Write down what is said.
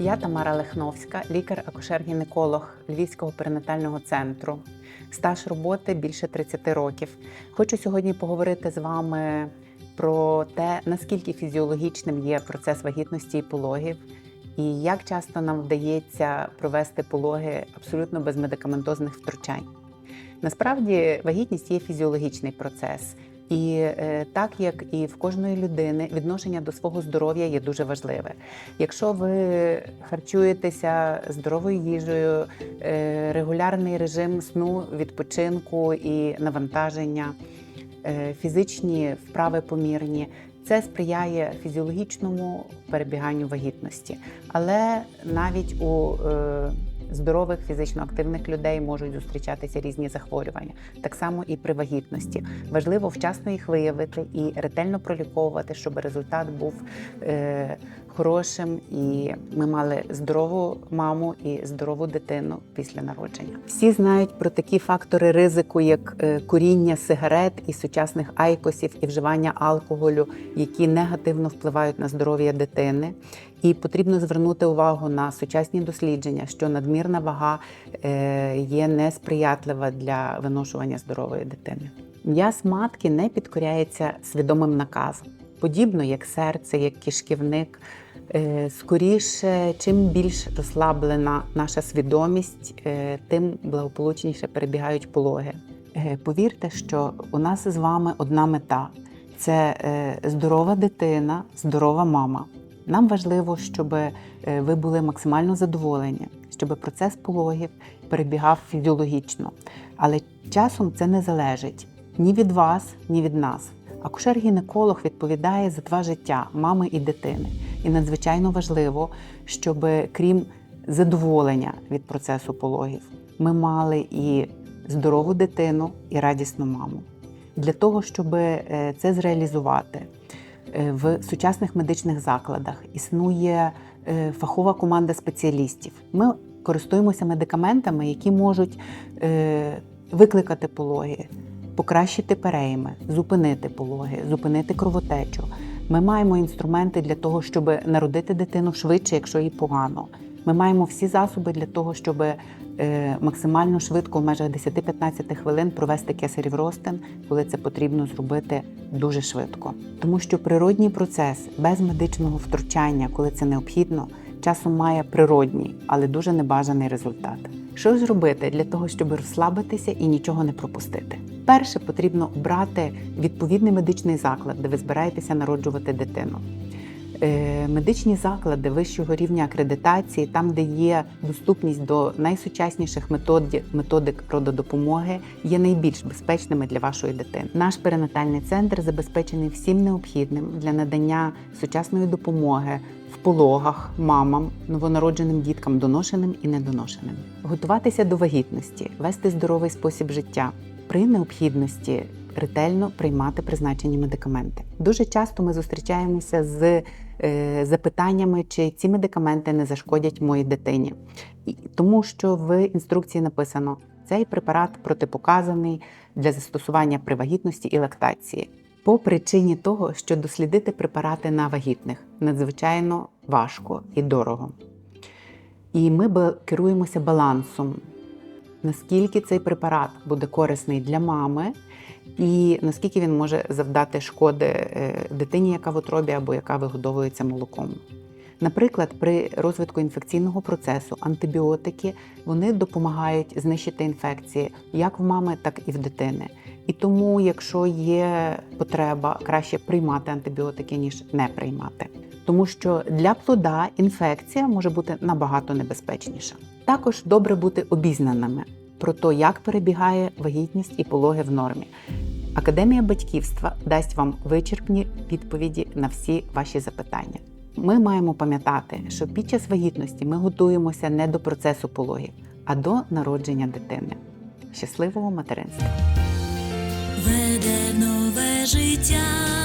Я Тамара Лехновська, лікар-акушер-гінеколог Львівського перинатального центру. Стаж роботи більше 30 років. Хочу сьогодні поговорити з вами про те, наскільки фізіологічним є процес вагітності і пологів, і як часто нам вдається провести пологи абсолютно без медикаментозних втручань. Насправді вагітність є фізіологічний процес. І е, так як і в кожної людини, відношення до свого здоров'я є дуже важливе. Якщо ви харчуєтеся здоровою їжею, е, регулярний режим сну, відпочинку і навантаження, е, фізичні вправи помірні, це сприяє фізіологічному перебіганню вагітності. Але навіть у е, здорових фізично активних людей можуть зустрічатися різні захворювання, так само і при вагітності. Важливо вчасно їх виявити і ретельно проліковувати, щоб результат був е, хорошим, і ми мали здорову маму і здорову дитину після народження. Всі знають про такі фактори ризику, як е, куріння сигарет і сучасних айкосів, і вживання алкоголю, які негативно впливають на здоров'я дитини. І потрібно звернути увагу на сучасні дослідження, що надмірна вага е, є несприятлива для виношування здорової дитини. М'яз матки не підкоряється свідомим наказом, подібно як серце, як кишківник. Е, Скоріше, чим більш розслаблена наша свідомість, е, тим благополучніше перебігають пологи. Е, Повірте, що у нас з вами одна мета це здорова дитина, здорова мама. Нам важливо, щоб ви були максимально задоволені, щоб процес пологів перебігав фізіологічно. Але часом це не залежить ні від вас, ні від нас. Акушер-гінеколог відповідає за два життя мами і дитини. І надзвичайно важливо, щоб крім задоволення від процесу пологів, ми мали і здорову дитину, і радісну маму. Для того, щоб е, це зреалізувати, е, в сучасних медичних закладах існує е, фахова команда спеціалістів. Ми користуємося медикаментами, які можуть викликати пологи, покращити перейми, зупинити пологи, зупинити кровотечу. Ми маємо інструменти для того, щоб народити дитину швидше, якщо їй погано. Ми маємо всі засоби для того, щоб е, максимально швидко, в межах 10-15 хвилин, провести кесарів розтин, коли це потрібно зробити дуже швидко. Тому що природній процес без медичного втручання, коли це необхідно, часом має природній, але дуже небажаний результат. Що ж робити для того, щоб розслабитися і нічого не пропустити? Перше потрібно обрати відповідний медичний заклад, де ви збираєтеся народжувати дитину. Е, Медичні заклади вищого рівня акредитації, там, де є доступність до найсучасніших методик, рододопомоги, є найбільш безпечними для вашої дитини. Наш перинатальний центр забезпечений всім необхідним для надання сучасної допомоги в пологах мамам, новонародженим діткам, доношеним і недоношеним. Готуватися до вагітності, вести здоровий спосіб життя при необхідності ретельно приймати призначені медикаменти. Дуже часто ми зустрічаємося з е, запитаннями, чи ці медикаменти не зашкодять моїй дитині, тому що в інструкції написано, цей препарат протипоказаний для застосування при вагітності і лактації. По причині того, що дослідити препарати на вагітних надзвичайно важко і дорого. І ми керуємося балансом, наскільки цей препарат буде корисний для мами, і наскільки він може завдати шкоди е, дитині, яка в утробі або яка вигодовується молоком. Наприклад, при розвитку інфекційного процесу антибіотики вони допомагають знищити інфекції як в мами, так і в дитини. І тому, якщо є потреба, краще приймати антибіотики, ніж не приймати. Тому що для плода інфекція може бути набагато небезпечніша. Також добре бути обізнаними про те, як перебігає вагітність і пологи в нормі. Академія батьківства дасть вам вичерпні відповіді на всі ваші запитання. Ми маємо пам'ятати, що під час вагітності ми готуємося не до процесу пологів, а до народження дитини. Щасливого материнства! веде нове життя.